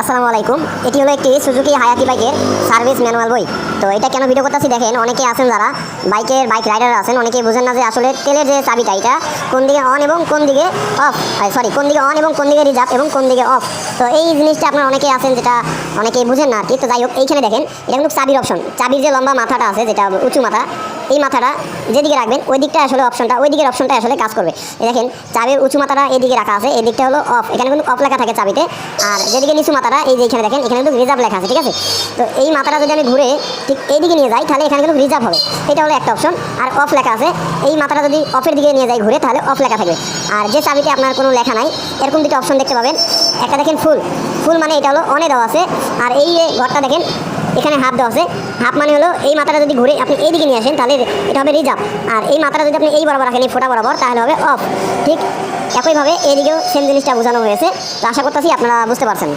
আসসালামু আলাইকুম। এটি হলো একটি সুজুকি হায়াতি বাইকের সার্ভিস ম্যানুয়াল বই। তো এটা কেন ভিডিও করতেছি দেখেন অনেকে আছেন যারা বাইকের বাইক রাইডার আছেন, অনেকেই বুঝেন না যে আসলে তেলের যে চাবিটা, এটা কোন দিকে অন এবং কোন দিকে অফ সরি কোন দিকে অন এবং কোন দিকে রিজার্ভ এবং কোন দিকে অফ তো এই জিনিসটা আপনার অনেকেই আছেন যেটা অনেকেই বুঝেন না আর কি। তো যাই হোক, এইখানে দেখেন, এটা কিন্তু চাবির অপশন চাবির যে লম্বা মাথাটা আছে, যেটা উঁচু মাথা এই মাথাটা যেদিকে রাখবেন, ওই দিকটা আসলে অপশনটা ওই দিকের অপশনটা আসলে কাজ করবে। দেখেন, চাবির উঁচু মাথাটা এদিকে রাখা আছে, এই দিকটা হলো অফ এখানে কিন্তু অফ লেখা থাকে চাবিতে। আর যেদিকে নিচু মাথাটা, এই যে এখানে দেখেন, এখানে কিন্তু রিজার্ভ লেখা আছে, ঠিক আছে? তো এই মাথাটা যদি আমি ঘুরে ঠিক এইদিকে নিয়ে যাই, তাহলে এখানে কিন্তু রিজার্ভ হবে। এটা হলো একটা অপশন আর অফ লেখা আছে, এই মাথাটা যদি অফের দিকে নিয়ে যাই ঘুরে, তাহলে অফ লেখা থাকবে। আর যে চাবিতে আপনার কোনো লেখা নাই, এরকম দুটো অপশন দেখতে পাবেন। একটা দেখেন ফুল। ফুল মানে এটা হলো অনে দেওয়া আছে। আর এই ঘরটা দেখেন এখানে হাফ দেওয়া আছে। হাফ মানে হলো এই মাথাটা যদি ঘুরে আপনি এই দিকে নিয়ে আসেন, তাহলে এটা হবে রিজার্ভ। আর এই মাথাটা যদি আপনি এই বরাবর রাখেন, এই ফোটা বরাবর, তাহলে হবে অফ ঠিক একইভাবে এদিকেও সেম জিনিসটা বোঝানো হয়েছে। তো আশা করতেছি আপনারা বুঝতে পারছেন।